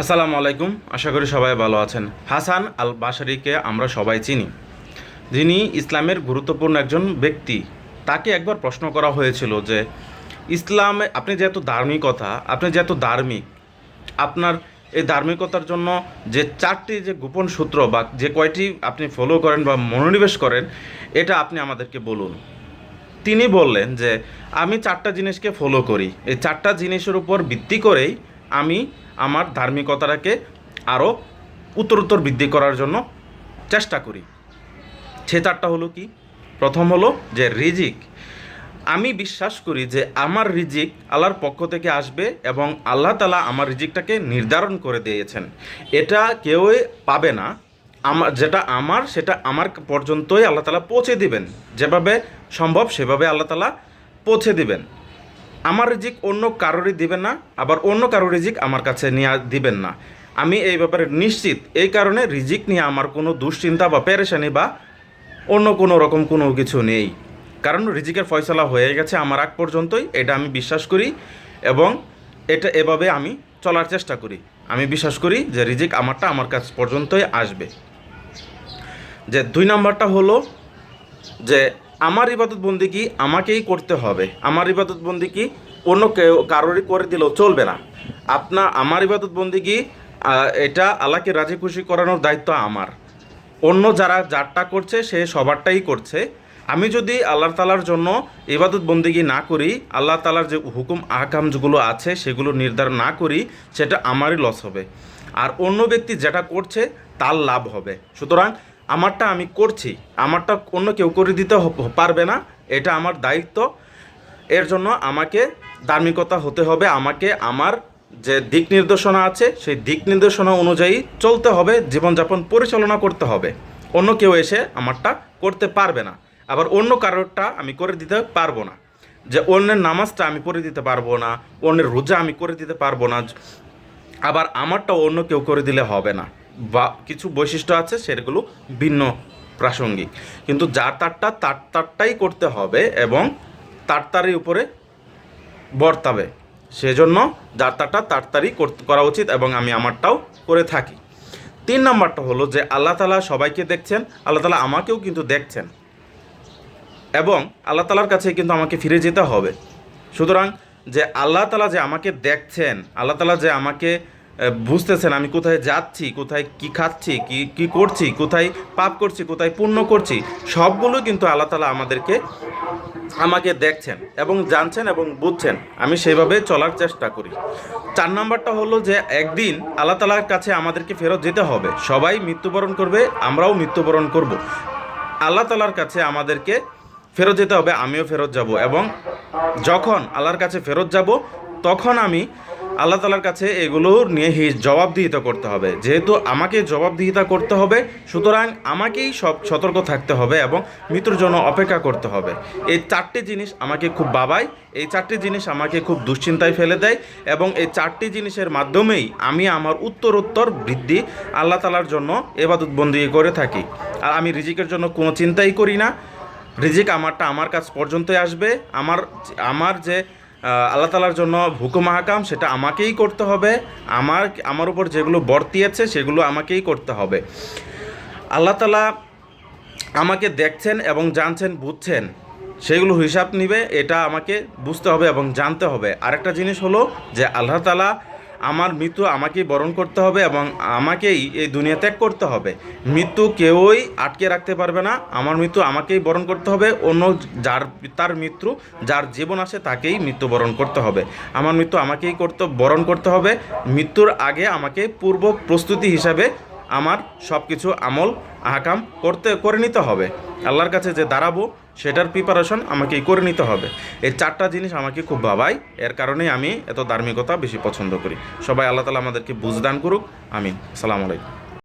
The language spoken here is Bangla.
আসসালামু আলাইকুম, আশা করি সবাই ভালো আছেন। হাসান আল বাসারিকে আমরা সবাই চিনি। যিনি ইসলামের গুরুত্বপূর্ণ একজন ব্যক্তি, তাকে একবার প্রশ্ন করা হয়েছিল যে, ইসলামে, আপনি যেহেতু ধার্মিকতা, আপনি যেহেতু ধার্মিক, আপনার এই ধার্মিকতার জন্য যে চারটি যে গোপন সূত্র বা যে কয়টি আপনি ফলো করেন বা মনোনিবেশ করেন, এটা আপনি আমাদেরকে বলুন। তিনি বললেন যে, আমি চারটা জিনিসকে ফলো করি। এই চারটা জিনিসের উপর ভিত্তি করেই আমি আমার ধার্মিকতাটাকে আরও উত্তরোত্তর বৃদ্ধি করার জন্য চেষ্টা করি। সে চারটা হলো কি? প্রথম হলো যে রিজিক। আমি বিশ্বাস করি যে আমার রিজিক আল্লাহর পক্ষ থেকে আসবে এবং আল্লাহ তালা আমার রিজিকটাকে নির্ধারণ করে দিয়েছেন। এটা কেউই পাবে না। আমার, যেটা আমার, সেটা আমার পর্যন্তই আল্লাহ তালা পৌঁছে দিবেন। যেভাবে সম্ভব সেভাবে আল্লাহ তালা পৌঁছে দিবেন। আমার রিজিক অন্য কারোরই দিবেন না, আবার অন্য কারোর রিজিক আমার কাছে নিয়ে দিবেন না। আমি এই ব্যাপারে নিশ্চিত, এই কারণে রিজিক নিয়ে আমার কোনো দুশ্চিন্তা বা পেরেশানি বা অন্য কোনো রকম কোনো কিছু নেই। কারণ রিজিকের ফয়সলা হয়ে গেছে আমার আগ পর্যন্তই, এটা আমি বিশ্বাস করি এবং এটা এভাবে আমি চলার চেষ্টা করি। আমি বিশ্বাস করি যে রিজিক আমারটা আমার কাছ পর্যন্তই আসবে। যে দুই নাম্বারটা হলো যে আমার ইবাদত বন্দিকি আমাকেই করতে হবে? আমার ইবাদত বন্দিকি অন্য কেউ, কারোরই করে দিলেও চলবে না। আপনার আমার ইবাদত বন্দিকি এটা আল্লাহকে রাজি খুশি করানোর দায়িত্ব আমার। অন্য যারা যারটা করছে, সে সবারটাই করছে। আমি যদি আল্লাহ তালার জন্য ইবাদত বন্দিগি না করি, আল্লাহ তালার যে হুকুম আহকাম যেগুলো আছে, সেগুলো নির্ধারণ না করি, সেটা আমারই লস হবে। আর অন্য ব্যক্তি যেটা করছে, তার লাভ হবে। সুতরাং আমারটা আমি করছি। আমারটা অন্য কেউ করে দিতে পারবে না। এটা আমার দায়িত্ব। এর জন্য আমাকে ধার্মিকতা হতে হবে। আমাকে আমার যে দিক নির্দেশনা আছে, সেই দিক নির্দেশনা অনুযায়ী চলতে হবে। জীবনযাপন পরিচালনা করতে হবে। অন্য কেউ এসে আমারটা করতে পারবে না। আবার অন্য কারোরটা আমি করে দিতে পারব না। যে অন্যের নামাজটা আমি করে দিতে পারব না, অন্যের রোজা আমি করে দিতে পারব না, আবার আমারটা অন্য কেউ করে দিলে হবে না। বা কিছু বৈশিষ্ট্য আছে সেগুলো ভিন্ন প্রাসঙ্গিক। কিন্তু যার তারটা, তার তারটাই করতে হবে এবং তার তারের উপরে বর্তাবে। সেজন্য যার তারটা, তার তারই করা উচিত এবং আমি আমারটাও করে থাকি। তিন নম্বরটা হলো যে আল্লাহ তালা সবাইকে দেখছেন, আল্লাহ তালা আমাকেও কিন্তু দেখছেন। এবং আল্লাহ তালার কাছে কিন্তু আমাকে ফিরে যেতে হবে। সুতরাং যে আল্লাহ তালা যে আমাকে দেখছেন, আল্লাহ তালা যে আমাকে বুঝতেছেন আমি কোথায় যাচ্ছি, কোথায় কি খাচ্ছি, কি কি করছি, কোথায় পাপ করছি, কোথায় পুণ্য করছি, সবগুলো কিন্তু আল্লাহ তালা আমাদেরকে, আমাকে দেখছেন এবং জানছেন এবং বুঝছেন। আমি সেভাবে চলার চেষ্টা করি। চার নাম্বারটা হলো যে একদিন আল্লাহ তালার কাছে আমাদেরকে ফেরত যেতে হবে। সবাই মৃত্যুবরণ করবে, আমরাও মৃত্যুবরণ করব। আল্লাহ তালার কাছে আমাদেরকে ফেরত যেতে হবে, আমিও ফেরত যাব এবং যখন আল্লাহর কাছে ফেরত যাব, তখন আমি আল্লাহ তালার কাছে এগুলো নিয়ে হি- জবাবদিহিতা করতে হবে। যেহেতু আমাকে জবাবদিহিতা করতে হবে, সুতরাং আমাকেই সব সতর্ক থাকতে হবে এবং মৃত্যুর জন্য অপেক্ষা করতে হবে। এই চারটি জিনিস আমাকে খুব বাবায়, এই চারটি জিনিস আমাকে খুব দুশ্চিন্তায় ফেলে দেয় এবং এই চারটি জিনিসের মাধ্যমেই আমি আমার উত্তরোত্তর বৃদ্ধি আল্লাহ তালার জন্য এবাদত বন্দি করে থাকি। আর আমি রিজিকের জন্য কোনো চিন্তাই করি না। রিজিক আমারটা আমার কাছ পর্যন্তই আসবে। আমার আমার যে আল্লাহ তালার জন্য হুকুম হাকাম সেটা আমাকেই করতে হবে। আমার আমার উপর যেগুলো বর্তি আছে সেগুলো আমাকেই করতে হবে। আল্লাহ তালা আমাকে দেখছেন এবং জানছেন, বুঝছেন। সেগুলো হিসাব নিবে, এটা আমাকে বুঝতে হবে এবং জানতে হবে। আরেকটা জিনিস হলো যে আল্লাহ তালা আমার মৃত্যু আমাকেই বরণ করতে হবে এবং আমাকেই এই দুনিয়া ত্যাগ করতে হবে। মৃত্যু কেউই আটকে রাখতে পারবে না। আমার মৃত্যু আমাকেই বরণ করতে হবে। অন্য যার তার মৃত্যু, যার জীবন আসে তাকেই মৃত্যু বরণ করতে হবে। আমার মৃত্যু আমাকেই করতে, বরণ করতে হবে। মৃত্যুর আগে আমাকে পূর্ব প্রস্তুতি হিসাবে আমার সব কিছু আমল, আহকাম করতে, করে নিতে হবে। আল্লাহর কাছে যে দাঁড়াবো, সেটার প্রিপারেশন আমাকেই করে নিতে হবে। এই চারটা জিনিস আমাকে খুব ভাবায় এর কারণেই আমি এত ধার্মিকতা বেশি পছন্দ করি। সবাই আল্লাহ তালা আমাদেরকে বুঝদান করুক আমি সালাম আলাইকুম।